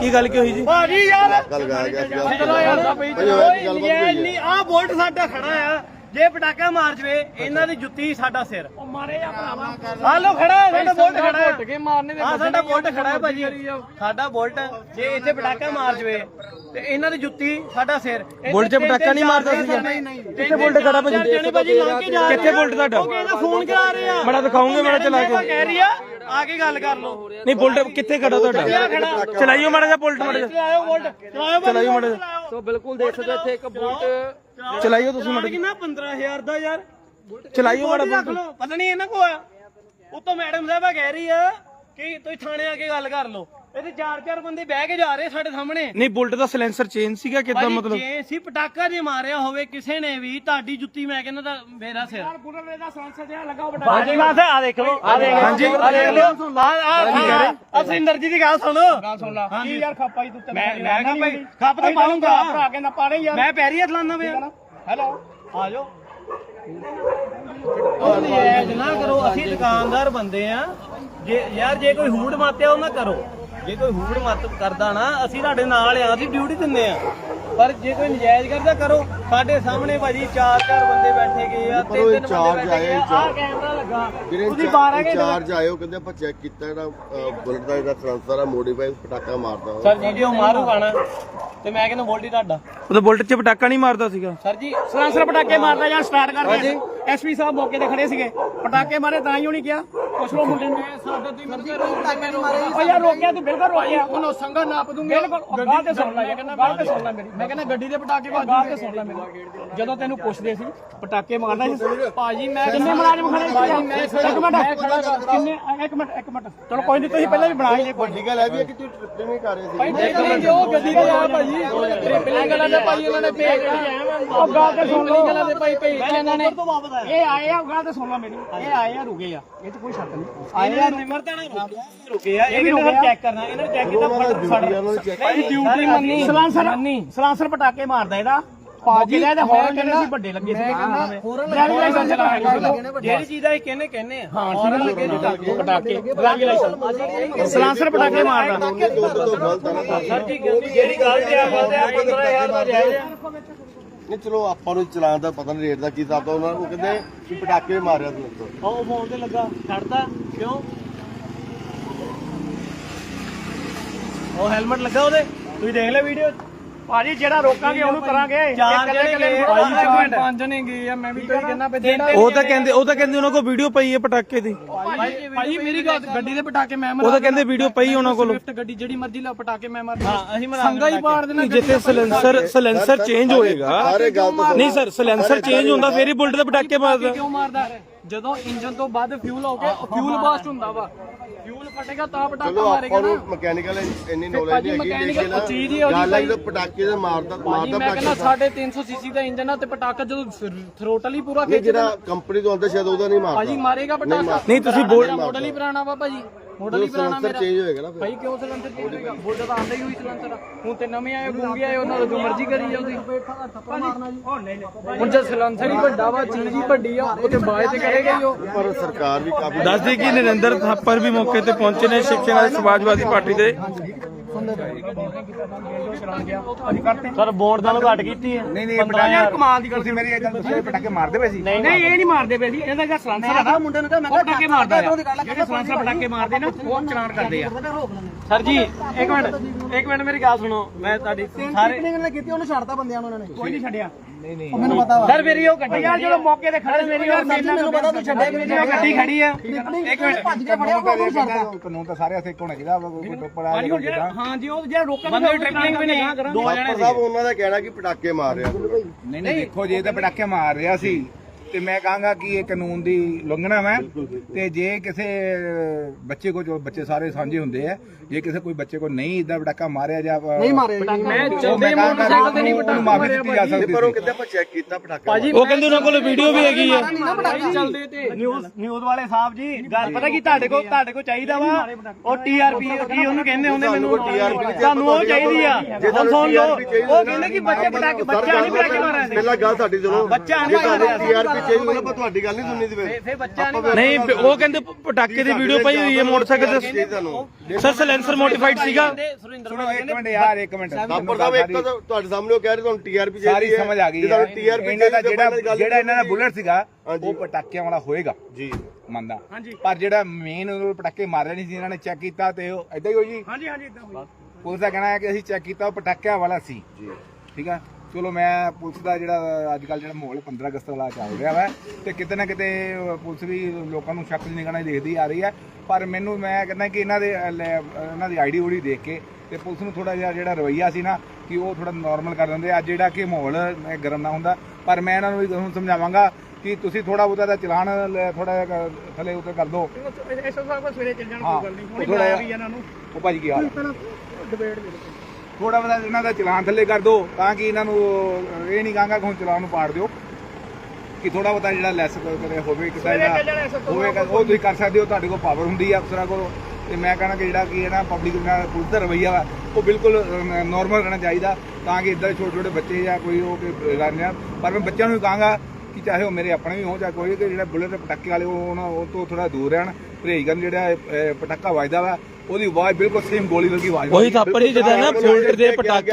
ਕੀ ਗੱਲ ਕੀ ਹੋਈ ਜੀ? ਭਾਜੀ ਯਾਰ ਕੱਲ ਗਾਇਆ ਗਿਆ ਸੀਗਾ ਚਲੋ ਯਾਰ ਭਾਈ ਨਹੀਂ ਆ। ਬੋਲਟ ਸਾਡਾ ਖੜਾ ਆ। ਜੇ ਪਟਾਕਾ ਮਾਰ ਜਵੇ ਇਹਨਾਂ ਦੀ ਜੁੱਤੀ ਸਾਡਾ ਸਿਰ। ਉਹ ਮਾਰੇ ਆ ਭਰਾਵਾ। ਆ ਲੋ ਖੜਾ ਹੈ, ਸਾਡਾ ਬੋਲਟ ਖੜਾ ਹੈ। ਕੇ ਮਾਰਨੇ ਦੇ ਆ ਸਾਡਾ ਬੋਲਟ ਖੜਾ ਹੈ ਭਾਜੀ। ਸਾਡਾ ਬੋਲਟ ਜੇ ਇੱਥੇ ਪਟਾਕਾ ਮਾਰ ਜਵੇ ਤੇ ਇਹਨਾਂ ਦੀ ਜੁੱਤੀ ਸਾਡਾ ਸਿਰ। ਬੁਲਟ 'ਚ ਤਿੰਨ- ਪਟਾਕਾ ਨਹੀਂ ਮਾਰਦਾ ਤਿੰਨ- ਕਿੱਥੇ ਬੁਲਟ ਖੜਾ ਭਾਜੀ? ਕਿੱਥੇ। ਬੁਲਟ ਤੁਹਾਡਾ? ਉਹ ਕਹਿੰਦਾ ਫੋਨ ਕਰਾ ਰਹੇ ਆ? ਬੜਾ ਦਿਖਾਉਂਗੇ, ਬੜਾ ਚਲਾ ਕੇ। ਕਹਿ ਰਹੀ ਆ? ਆ ਕੇ ਗੱਲ ਕਰ ਲਓ। ਨਹੀਂ ਬੁਲਟ ਕਿੱਥੇ ਖੜਾ ਤੁਹਾਡਾ? ਚਲਾਈਓ ਮਾੜਾ ਜਿਹਾ ਬੁਲਟ ਮਾੜਾ ਜਿਹਾ। ਚਲਾਇਓ ਬੋਲਟ। ਚਲਾਇਓ ਚਲਾਇਓ ਮਾੜਾ। ਸੋ ਬਿਲਕੁਲ ਦੇਖ ਸਕਦੇ ਇੱਥੇ ਇੱਕ ਬੂਟ ਚਲਾਈਓ ਤੁਸੀਂ ਮਾੜਾ ਕਿੰਨਾ 15000 ਦਾ ਯਾਰ? ਚਲਾਈਓ ਮਾੜਾ ਬੋਲਟ ਪਤਾ ਨਹੀਂ ਇਹਨਾਂ ਕੋ ਆ। ਉਤੋਂ ਮੈਡਮ ਸਾਹਿਬਾ ਕਹਿ ਰਹੀ ਆ ਕਿ ਤੁਸੀਂ ਥਾਣੇ ਆ ਕੇ ਗੱਲ ਕਰ ਲਓ। ਇਹਦੇ ਚਾਰ ਚਾਰ ਬੰਦੇ ਬਹਿ ਕੇ ਜਾ ਰਹੇ ਸਾਡੇ ਸਾਹਮਣੇ। ਨਹੀਂ ਬੁਲਟ ਦਾ ਸਿਲੈਂਸਰ ਚੇਂਜ ਸੀਗਾ ਕਿਦਾਂ ਭਾਜੀ, ਮਤਲਬ? ਜੇ ਸੀ ਪਟਾਕਾ ਜੇ ਮਾਰਿਆ ਹੋਵੇ ਕਿਸੇ ਨੇ ਵੀ ਤੁਹਾਡੀ ਜੁੱਤੀ ਮੈਂ ਕਹਿੰਦਾ ਤਾਂ ਮੇਰਾ ਸਿਰ। ਬੁਲਟ ਦਾ ਸੰਸਦ ਜਿਹਾ ਲੱਗਾ ਬਟਾ ਬਾਜੀ ਬਾਤ ਆ ਦੇਖ ਲਓ ਆ ਦੇਖ। ਹਾਂਜੀ। ਆ ਦੇਖ। ਲਓ ਆ ਆ ਆ ਸਿੰਦਰ ਜੀ ਦੀ ਗੱਲ ਸੁਣੋ। ਗੱਲ ਸੁਣ ਲਾ। ਕੀ ਯਾਰ ਖਾਪਾ ਹੀ ਤੂੰ ਮੈਂ ਮੈਂ ਕਿਹਾ ਭਾਈ? ਖੱਪ ਤਾਂ ਪਾਉਂਗਾ ਭਰਾ ਕਹਿੰਦਾ ਪਾੜੇ ਯਾਰ। ਮੈਂ ਪੈਰੀ ਹੱਥ ਲਾਣਾ ਪਿਆ। ਹੈਲੋ ਆ ਜਾਓ। ਉਹ ਨਜਾਇਜ਼ ਨਾ ਕਰੋ ਅਸੀਂ ਦੁਕਾਨਦਾਰ ਬੰਦੇ ਆ। ਜੇ ਯਾਰ ਜੇ ਕੋਈ ਹੂੜ ਮਾਤਿਆ ਉਹ ਨਾ ਕਰੋ। ਜੇ ਕੋਈ ਹੂੜ ਮਤ ਕਰਦਾ ਨਾ ਅਸੀਂ ਤੁਹਾਡੇ ਨਾਲ ਆ ਅਸੀਂ ਡਿਊਟੀ ਦਿੰਦੇ ਆ। ਪਰ ਜੇ ਕੋਈ ਨਜਾਇਜ਼ ਕਰਦਾ ਕਰੋ। ਸਾਡੇ ਸਾਹਮਣੇ ਭਾਜੀ ਚਾਰ ਚਾਰ ਬੰਦੇ ਬੈਠੇ ਗਏ ਆ ਤਿੰਨ ਉਹ ਤਿੰਨ ਬੰਦੇ ਬੈਠੇ ਗਏ ਆ। ਕੈਮਰਾ ਲੱਗਾ। ਤੁਸੀਂ 12 ਘੰਟੇ ਚਾਰਜ ਉਹ ਕਹਿੰਦੇ ਆਪਾਂ ਚੈੱਕ ਕੀਤਾ ਜਿਹੜਾ ਬੁਲਟ ਦਾ ਜਿਹੜਾ ਸਲੈਂਸਰ ਆ ਮੋਡੀਫਾਈ ਪਟਾਕਾ ਮਾਰਦਾ ਉਹ। ਸਰ ਵੀਡੀਓ ਮਾਰੂ ਖਾਣਾ ਤੇ ਮੈਂ ਕਹਿੰਦਾ ਵੋਲਟੀ ਤੁਹਾਡਾ। ਉਹਦਾ ਬੁਲਟ 'ਚ ਪਟਾਕਾ ਨਹੀਂ ਮਾਰਦਾ ਸੀਗਾ। ਸਰ ਜੀ ਸਲਾਂਸਰ ਪਟਾਕੇ ਮਾਰਦਾ ਜਾਂ ਸਟਾਰਟ ਕਰਦੇ ਐਸਪੀ ਸਾਹਿਬ ਮੌਕੇ ਤੇ ਖੜੇ ਸੀਗੇ। ਪਟਾਕੇ ਮਾਰੇ ਤਾਂ ਹੀ ਉਹਨੇ ਕਿਹਾ। ਪੁੱਛ ਲੋ ਮੁੰਡੇ ਨੂੰ। ਸਾਡਾ ਤੁਸੀਂ ਮੈਨੂੰ ਉਹ ਯਾਰ ਰੋਕਿਆ ਤੂੰ ਬਿਲਕੁਲ ਰੋਕਿਆ। ਉਹਨੂੰ ਸੰਗਾ ਨਾਪ ਦੂੰਗੇ। ਬਿਲਕੁਲ ਗਾਹ ਤੇ ਸੁਣ ਲੈ ਕਹਿੰਦਾ ਗਾਹ ਤੇ ਸੁਣ ਲੈ ਮੇਰੀ। ਮੈਂ ਕਹਿੰਦਾ ਗੱਡੀ ਦੇ ਪਟਾਕੇ ਬਾਜੂ ਤੇ ਸੁਣ ਲੈ ਮੇਰੀ। ਜਦੋਂ ਤੈਨੂੰ ਪੁੱਛਦੇ ਸੀ ਪਟਾਕੇ ਮਾਰਦਾ ਸੀ। ਭਾਜੀ ਮੈਂ ਕਿੰਨੇ ਮੁਲਾਜ਼ਮ ਖੜੇ ਸੀ? ਭਾਜੀ ਮੈਂ ਇੱਕ ਮਿੰਟ ਕਿੰਨੇ ਇੱਕ ਮਿੰਟ ਇੱਕ ਮਿੰਟ। ਚਲੋ ਕੋਈ ਨਹੀਂ ਤੁਸੀਂ ਪਹਿਲਾਂ ਵੀ ਬਣਾ ਹੀ ਲਈ ਵੱਡੀ ਗੱਲ ਇਹ ਵੀ ਹੈ ਕਿ ਤੁਸੀਂ ਟ੍ਰਿਪਲਿੰਗ ਵੀ ਕਰ ਰਹੇ ਸੀ? ਨਹੀਂ ਜੋ ਗੱਡੀ ਤੇ ਆ ਭਾਜੀ। ਟ੍ਰਿਪਲਿੰਗ ਗੱਲਾਂ ਦੇ ਭਾਈ ਉਹਨਾਂ ਨੇ ਭੇਜ ਉਹ ਗਾਲ ਤੇ ਸੁਣ ਲਓ। ਗੱਲਾਂ ਦੇ ਭਾਈ ਭੇਜ ਕੇ ਇਹਨਾਂ ਨੇ। ਇਹ ਆਏ ਆ ਗਾਲ ਤੇ ਸੁਣ ਲਓ ਮੇਰੀ ਇਹ ਆਏ ਆ ਰੁਕੇ ਆ ਇਹ ਤੇ ਕੋਈ ਸ਼ੱਕ ਨਹੀਂ ਆਏ ਆ ਨਿਮਰਤਾ ਨਾਲ ਰੁਕੇ ਆ ਇਹ ਵੀ ਚੈੱਕ ਕਰਨਾ ਇਹਨਾਂ ਨੇ ਚੈੱਕ ਕੀਤਾ ਫਟ ਦੀ ਫੜ ਡਿਊਟੀ ਦੀ ਮੰਨੀ ਸਲਾਂਸਰ ਸਲਾਂਸਰ ਪਟਾਕੇ ਮਾਰਦਾ ਇਹਦਾ ਭਾਜੀ ਇਹਦੇ ਹੌਰਨ ਜਿਹੜੇ ਸੀ ਵੱਡੇ ਲੱਗੇ ਸੀ ਡਰਾਈਵਿੰਗ ਲਾਇਸੈਂਸ ਚਲਾਇਆ ਜਿਹੜੀ ਚੀਜ਼ ਦਾ ਇਹ ਕਹਿੰਦੇ ਕਹਿੰਦੇ ਆ ਹਾਂ ਠੀਕ ਲੱਗੇ ਜੀ ਪਟਾਕੇ ਡਰਾਈਵਿੰਗ ਲਾਇਸੈਂਸ ਸਲਾਂਸਰ ਪਟਾਕੇ ਮਾਰਦਾ ਤੋਂ ਸਰ ਜੀ ਜਿਹੜੀ ਗੱਲ ਤੇ ਆ ਤੇ ਆ 15000 ਦਾ ਜਾਇਜ਼ ਆ ਨਹੀਂ ਚਲੋ ਆਪਾਂ ਨੂੰ ਚਲਾਉਣ ਦਾ ਪਤਾ ਨਹੀਂ ਰੇਟ ਦਾ ਕੀ ਹਿਸਾਬ ਦਾ ਉਹਨਾਂ ਨੂੰ ਕਹਿੰਦੇ ਕਿ ਪਟਾਕੇ ਮਾਰਿਆ ਤੂੰ ਉੱਤੋਂ ਉਹ ਫੋਨ ਤੇ ਲੱਗਾ ਛੱਡਦਾ ਕਿਉਂ? ਉਹ ਹੈਲਮਟ ਲੱਗਾ ਉਹਦੇ? ਤੁਸੀਂ ਦੇਖ ਲੈ ਵੀਡੀਓ ਭਾਜੀ ਜਿਹੜਾ ਰੋਕਾਂਗੇ ਉਹਨੂੰ ਕਰਾਂਗੇ। ਚਾਰ ਗਏ, ਭਾਈ। ਪੰਜ ਜਣੇ ਗਏ ਆ ਮੈਂ ਵੀ ਕੋਈ ਕਹਿੰਦਾ ਜਿਹੜਾ ਉਹ ਤਾਂ ਕਹਿੰਦੇ ਉਹ ਤਾਂ ਕਹਿੰਦੇ ਉਹਨਾਂ ਕੋਲ ਵੀਡੀਓ ਪਈ ਹੈ ਪਟਾਕੇ ਦੀ। ਭਾਈ ਭਾਈ ਮੇਰੀ ਗੱਲ ਗੱਡੀ ਦੇ ਪਟਾਕੇ ਮੈਂ ਉਹ ਤਾਂ ਕਹਿੰਦੇ ਵੀਡੀਓ ਪਈ ਉਹਨਾਂ ਕੋਲ। ਸਵਿਫਟ ਗੱਡੀ ਜਿਹੜੀ ਮਰਜ਼ੀ ਲਾ ਪਟਾਕੇ ਮੈਂ ਮਾਰ ਹਾਂ ਅਸੀਂ ਮਨਾ ਸੰਗਾ ਹੀ ਪਾੜ ਦੇਣਾ ਜਿੱਥੇ ਸਿਲੈਂਸਰ ਸਿਲੈਂਸਰ ਚੇਂਜ ਹੋਏਗਾ। ਸਾਰੇ ਗੱਲ ਤੋਂ ਨਹੀਂ ਸਰ ਸਿਲੈਂਸਰ ਚੇਂਜ ਹੁੰਦਾ ਫੇਰ ਹੀ ਬੁਲਟ ਦੇ ਪਟਾਕੇ ਮਾਰਦਾ। ਕਿਉਂ ਮਾਰਦਾ ਜਦੋਂ ਇੰਜਨ ਤੋਂ ਬਾਅਦ ਫਿਊਲ ਹੋ ਕੇ ਫਿਊਲ ਬਾਸਟ ਹੁੰਦਾ ਵਾ। ਫਿਊਲ ਫਟੇਗਾ ਤਾਂ ਪਟਾਕਾ ਮਾਰੇਗਾ ਨਾ। ਨੂੰ ਮਕੈਨੀਕਲ ਇੰਨੀ ਨੌਲੇਜ ਭਾਜੀ ਨਹੀਂ ਹੈਗੀ ਲੇਕਿਨ ਉਹ ਚੀਜ਼ ਹੀ ਗੱਲ ਹੈ। ਜਦੋਂ ਪਟਾਕੇ ਦੇ ਮਾਰਦਾ ਭਾਜੀ ਮਾਰਦਾ ਮੈਂ ਕਹਿੰਦਾ ਪਟਾਕੇ 350 ਸੀਸੀ ਦਾ ਇੰਜਨ ਆ ਤੇ ਪਟਾਕਾ ਜਦੋਂ ਥਰੋਟਲ ਹੀ ਪੂਰਾ ਖਿੱਚਦਾ ਜਿਹੜਾ ਕੰਪਨੀ ਤੋਂ ਆਉਂਦਾ ਸ਼ਾਇਦ ਉਹਦਾ ਨਹੀਂ ਭਾਜੀ ਮਾਰਦਾ। ਮਾਰੇਗਾ ਪਟਾਕਾ ਨਹੀਂ ਤੁਸੀਂ ਬੋਲ ਮਾਡਲ ਹੀ ਪੁਰਾਣਾ ਵਾ ਭਾਜੀ ਮਾਡਲ ਹੀ ਪੁਰਾਣਾ ਸਲੈਂਸਰ ਮੇਰਾ। ਚੇਂਜ ਹੋਏਗਾ ਨਾ ਫਿਰ। ਭਾਈ ਕਿਉਂ ਸਿਲੰਡਰ ਚੇਂਜ ਹੋਏਗਾ? ਬੋਲਦਾ ਤਾਂ ਆਂਦਾ ਹੀ ਹੋਈ ਸਿਲੰਡਰ ਹੁਣ ਤੇ ਨਵੇਂ ਆਏ ਗੂੰਗੇ ਆਏ ਉਹਨਾਂ ਦਾ ਜੋ ਮਰਜ਼ੀ ਕਰੀ ਜਾਊਗੀ ਹੁਣ ਜੇ ਸਿਲੰਡਰ ਹੀ ਵੱਡਾ ਵਾ ਚੀਜ਼ ਹੀ ਵੱਡੀ ਆ ਉਹ ਤੇ ਬਾਅਦ ਤੇ ਕਰੇਗਾ ਹੀ ਉਹ। ਪਰ ਸਰਕਾਰ ਵੀ ਕਾਫੀ ਦੱਸ ਦੇ ਕਿ ਨਰਿੰਦਰ ਥਾਪਰ ਵੀ ਮੌਕੇ ਤੇ ਪਹੁੰਚੇ ਨੇ ਸਿੱਖਿਆ ਸਮਾਜਵਾਦੀ ਪਾਰਟੀ ਦੇ। ਸਰ ਬੋਰਡ ਤੁਹਾਨੂੰ ਘੱਟ ਕੀਤੀ ਹੈ। ਨਹੀਂ ਨਹੀਂ ਪਟਾਕੇ ਕਮਾਲ ਦੀ ਗੱਲ ਸੀ ਮੇਰੀ ਇਹ ਗੱਲ ਦੱਸੋ ਪਟਾਕੇ ਮਾਰਦੇ ਪਏ ਸੀ। ਨਹੀਂ ਨਹੀਂ ਇਹ ਨਹੀਂ ਮਾਰਦੇ ਪਏ ਸੀ ਇਹਦਾ ਜਿਹੜਾ ਸਲੰਸਰ ਆ ਨਾ ਮੁੰਡੇ ਨੂੰ ਕਿਹਾ ਮੈਂ ਪਟਾਕੇ ਮਾਰਦਾ ਜਿਹੜੇ ਸਲੰਸਰ ਪਟਾਕੇ ਮਾਰਦੇ ਨਾ ਉਹ ਚਲਾਨ ਕਰਦੇ ਆ। ਸਰ ਜੀ ਇੱਕ ਮਿੰਟ ਇੱਕ ਮਿੰਟ ਮੇਰੀ ਗੱਲ ਸੁਣੋ ਮੈਂ ਤੁਹਾਡੀ ਸਾਰੇ ਨੇ ਕੀਤੀ ਉਹਨੂੰ ਛੱਡਤਾ ਬੰਦਿਆਂ ਨੂੰ ਉਹਨਾਂ ਨੇ। ਕੋਈ ਨਹੀਂ ਛੱਡਿਆ। ਉਹ ਮੈਨੂੰ ਪਤਾ ਵਾ। ਸਰ ਮੇਰੀ ਉਹ ਗੱਡੀ ਯਾਰ ਜਦੋਂ ਮੌਕੇ ਤੇ ਖੜੇ ਮੇਰੀ ਯਾਰ ਮੈਨੂੰ ਪਤਾ ਤੂੰ ਛੱਡਿਆ ਮੇਰੀ ਉਹ ਗੱਡੀ ਖੜੀ ਆ। ਇੱਕ ਮਿੰਟ। ਭੱਜ ਕੇ ਫੜਿਆ ਉਹ ਉਹਨੂੰ ਛੱਡਤਾ ਕਾਨੂੰਨ ਤਾਂ ਸਾਰੇ ਹੱਥੇ ਹੋਣਾ ਚਾਹੀਦਾ ਵਾ, ਕੋਈ ਟੋਪਰ ਆ ਹਾਂ ਜੀ ਉਹ ਜਿਹੜਾ ਰੋਕਣ ਬੰਦੇ ਟ੍ਰਿਪਲਿੰਗ ਵੀ ਨਹੀਂ ਦੋ ਜਣੇ ਸਾਹਿਬ ਉਹਨਾਂ ਦਾ ਕਹਿਣਾ ਕਿ ਪਟਾਕੇ ਮਾਰ ਰਿਹਾ। ਨਹੀਂ ਨਹੀਂ ਦੇਖੋ ਜੇ ਤਾਂ ਪਟਾਕੇ ਮਾਰ ਰਿਹਾ ਸੀ ਤੇ ਮੈਂ ਕਹਾਂਗਾ ਕਿ ਇਹ ਕਾਨੂੰਨ ਦੀ ਉਲੰਘਣਾ ਹੈ ਤੇ ਜੇ ਕਿਸੇ ਬੱਚੇ ਕੋ ਜੋ ਬੱਚੇ ਸਾਰੇ ਸਾਂਝੇ ਹੁੰਦੇ ਆ ਜੇ ਕਿਸੇ ਕੋਈ ਬੱਚੇ ਕੋ ਨਹੀਂ ਇਦਾਂ ਪਟਾਕਾ ਮਾਰਿਆ ਜਾ ਨਹੀਂ ਮਾਰੇ ਮੈਂ ਚੱਲਦੇ ਮੋਟਰਸਾਈਕਲ ਤੇ ਨਹੀਂ ਉਹਨੂੰ ਮਾਫੀ ਦਿੱਤੀ ਜਾ ਸਕਦੀ ਪਰ ਉਹ ਸੀ ਕਹਿੰਦੇ ਆਪਾਂ ਚੈੱਕ ਕੀਤਾ ਪਟਾਕਾ ਉਹ ਕਹਿੰਦੇ ਉਹਨਾਂ ਕੋਲ ਵੀਡੀਓ ਵੀ ਹੈਗੀ ਹੈ ਚੱਲਦੇ ਤੇ। ਨਿਊਜ਼ ਨਿਊਜ਼ ਵਾਲੇ ਸਾਹਿਬ ਜੀ ਗੱਲ ਪਤਾ ਕੀ ਤੁਹਾਡੇ ਕੋਲ ਚਾਹੀਦਾ ਵਾ? ਉਹ ਟੀਆਰਪੀ ਕੀ ਉਹਨੂੰ ਕਹਿੰਦੇ ਹੁੰਦੇ ਮੈਨੂੰ? ਤੁਹਾਨੂੰ ਉਹ ਚਾਹੀਦੀ ਆ। ਹੁਣ ਸੁਣ ਲਓ। ਉਹ ਕਹਿੰਦੇ ਕਿ ਬੱਚੇ ਪਟਾਕੇ ਬੱਚਾ ਨਹੀਂ ਪਟਾਕੇ ਮਾਰਦੇ ਪਹਿਲਾਂ ਗੱਲ ਸਾਡੀ ਸੁਣੋ। ਬੱਚਾ ਨਹੀਂ ਮਾਰਿਆ ਟੀਆਰਪੀ ਪਿੱਛੇ ਤੁਹਾਡੀ ਗੱਲ ਨਹੀਂ ਸੁਣਨੀ ਦੀ ਫੇ ਫਿਰ ਬੱਚਾ ਨਹੀਂ ਨਹੀਂ ਉਹ ਕਹਿੰਦੇ ਪਟਾਕੇ ਦੀ ਵੀਡੀਓ ਪਈ ਹੋਈ ਹੈ ਮੋਟਰਸਾਈਕਲ ਤੇ ਸਰ ਸਲੈਂਸਰ ਮੋਡੀਫਾਈਡ ਸੀਗਾ। ਸੁਰਿੰਦਰ ਸੁਣੋ ਭਾਈ ਇੱਕ ਕਹਿੰਦੇ ਮਿੰਟ ਯਾਰ ਇੱਕ ਮਿੰਟ। ਥਾਪਰ ਸਾਹਿਬ ਇੱਕ ਤਾਂ ਤੁਹਾਡੇ ਸਾਹਮਣੇ ਉਹ ਕਹਿ ਰਹੇ ਤੁਹਾਨੂੰ ਟੀਆਰਪੀ ਸਾਰੀ ਸਮਝ ਆ ਗਈ ਹੈ। ਤੁਹਾਨੂੰ ਟੀਆਰਪੀ ਇਹਨਾਂ ਦਾ ਜਿਹੜਾ ਜਿਹੜਾ ਇਹਨਾਂ ਦਾ ਬੁਲਟ ਸੀਗਾ। ਉਹ ਪਟਾਕਿਆਂ ਵਾਲਾ ਹੋਏਗਾ। ਜੀ। ਮੰਨਦਾ। ਪਰ ਜਿਹੜਾ ਮੇਨ ਪਟਾਕੇ ਮਾਰੇ ਨਹੀਂ ਸੀ ਇਹਨਾਂ ਨੇ ਚੈੱਕ ਕੀਤਾ ਤੇ ਉਹ ਐਦਾਂ ਹੀ ਹੋਈ ਜੀ? ਹਾਂਜੀ ਹਾਂਜੀ ਇਦਾਂ ਹੋਈ। ਪੁਲਿਸ ਦਾ ਕਹਿਣਾ ਹੈ ਕਿ ਅਸੀਂ ਚੈੱਕ ਕੀਤਾ ਉਹ ਪਟਾਕਿਆਂ ਵਾਲਾ ਸੀ। ਜੀ। ਠੀਕ ਆ? ਚਲੋ ਮੈਂ ਪੁਲਿਸ ਦਾ ਜਿਹੜਾ ਅੱਜ ਕੱਲ ਜਿਹੜਾ ਮਾਹੌਲ 15 ਅਗਸਤ ਵਾਲਾ ਚੱਲ ਰਿਹਾ ਵਾ ਤੇ ਕਿਤੇ ਨਾ ਕਿਤੇ ਪੁਲਿਸ ਵੀ ਲੋਕਾਂ ਨੂੰ ਸ਼ੱਕ ਦੀ ਨਿਗਾਹ ਨਾਲ ਦੇਖਦੀ ਆ ਰਹੀ ਹੈ ਪਰ ਮੈਨੂੰ ਮੈਂ ਕਹਿੰਦਾ ਕਿ ਇਹਨਾਂ ਦੇ ਇਹਨਾਂ ਦੀ ਆਈਡੀ ਊਡੀ ਦੇਖ ਕੇ ਤੇ ਪੁਲਿਸ ਨੂੰ ਥੋੜਾ ਜਿਹਾ ਜਿਹੜਾ ਰਵਈਆ ਸੀ ਨਾ ਕਿ ਉਹ ਥੋੜਾ ਨਾਰਮਲ ਕਰ ਦਿੰਦੇ ਅੱਜ ਜਿਹੜਾ ਕਿ ਮਾਹੌਲ ਗਰਮ ਨਾ ਹੁੰਦਾ। ਪਰ ਮੈਂ ਇਹਨਾਂ ਨੂੰ ਵੀ ਹੁਣ ਸਮਝਾਵਾਂਗਾ ਕਿ ਤੁਸੀਂ ਥੋੜਾ ਬਹੁਤਾ ਦਾ ਚਲਾਨ ਥੋੜਾ ਜਿਹਾ ਥੱਲੇ ਉੱਤੇ ਕਰ ਦਿਓ। ਇਸ ਸਾਹਿਬ ਸਵੇਰੇ ਚੱਲ ਜਾਣ ਹਾਂ, ਕੋਈ ਗੱਲ ਨਹੀਂ। ਹੁਣੇ ਬੁਲਾਇਆ ਵੀ ਇਹਨਾਂ ਨੂੰ। ਉਹ ਭਾਜੀ ਕੀ ਹਾਲ ਹੈ ਡਿਬੇਟ ਦੇ ਥੋੜਾ ਬਹੁਤਾ ਇਹਨਾਂ ਦਾ ਚਲਾਨ ਥੱਲੇ ਕਰ ਦਿਓ ਤਾਂ ਕਿ ਇਹਨਾਂ ਨੂੰ ਇਹ ਨਹੀਂ ਕਹਾਂਗਾ ਕਿ ਹੁਣ ਚਲਾਨ ਨੂੰ ਪਾੜ ਦਿਓ ਕਿ ਥੋੜਾ ਬਹੁਤਾ ਜਿਹੜਾ ਲੈਸ ਕਰੇ ਹੋਵੇ ਜਾਣਾ SSO ਹੋਵੇਗਾ ਉਹ ਤੁਸੀਂ ਕਰ ਸਕਦੇ ਹੋ ਤੁਹਾਡੇ ਕੋਲ ਪਾਵਰ ਹੁੰਦੀ ਹੈ ਅਫਸਰਾਂ ਕੋਲ ਤੇ ਮੈਂ ਕਹਣਾ ਕਿ ਜਿਹੜਾ ਕਿ ਹੈ ਨਾ ਪਬਲਿਕ ਨਾਲ ਪੁਲਿਸ ਦਾ ਰਵਈਆ ਵਾ ਉਹ ਬਿਲਕੁਲ ਨਾਰਮਲ ਰਹਿਣਾ ਚਾਹੀਦਾ ਤਾਂ ਕਿ ਇਦਾਂ ਛੋਟੇ ਛੋਟੇ ਬੱਚੇ ਜਾਂ ਕੋਈ ਉਹ ਕਿ ਕਰਨੇ ਆ ਪਰ ਮੈਂ ਬੱਚਿਆਂ ਨੂੰ ਵੀ ਕਹਾਂਗਾ ਕਿ ਚਾਹੇ ਉਹ ਮੇਰੇ ਆਪਣੇ ਵੀ ਹੋ ਜਾਂ ਕੋਈ ਕਿ ਜਿਹੜਾ ਬੁਲਟ ਦੇ ਪਟਾਕੇ ਵਾਲੇ ਉਹ ਤੋਂ ਥੋੜਾ ਦੂਰ ਰਹਿਣ ਪਰਹੇਜ਼ ਕਰਨ ਜਿਹੜਾ ਪਟਾਕਾ ਵੱਜਦਾ ਵਾ ਉਹਦੀ ਆਵਾਜ਼ ਬਿਲਕੁਲ ਸੇਮ ਗੋਲੀ ਵਰਗੀ ਆਵਾਜ਼ ਉਹੀ ਥਾਪਰ ਹੀ ਜਿਹਦਾ ਨਾ ਫੋਲਡਰ ਦੇ ਪਟਾਕੇ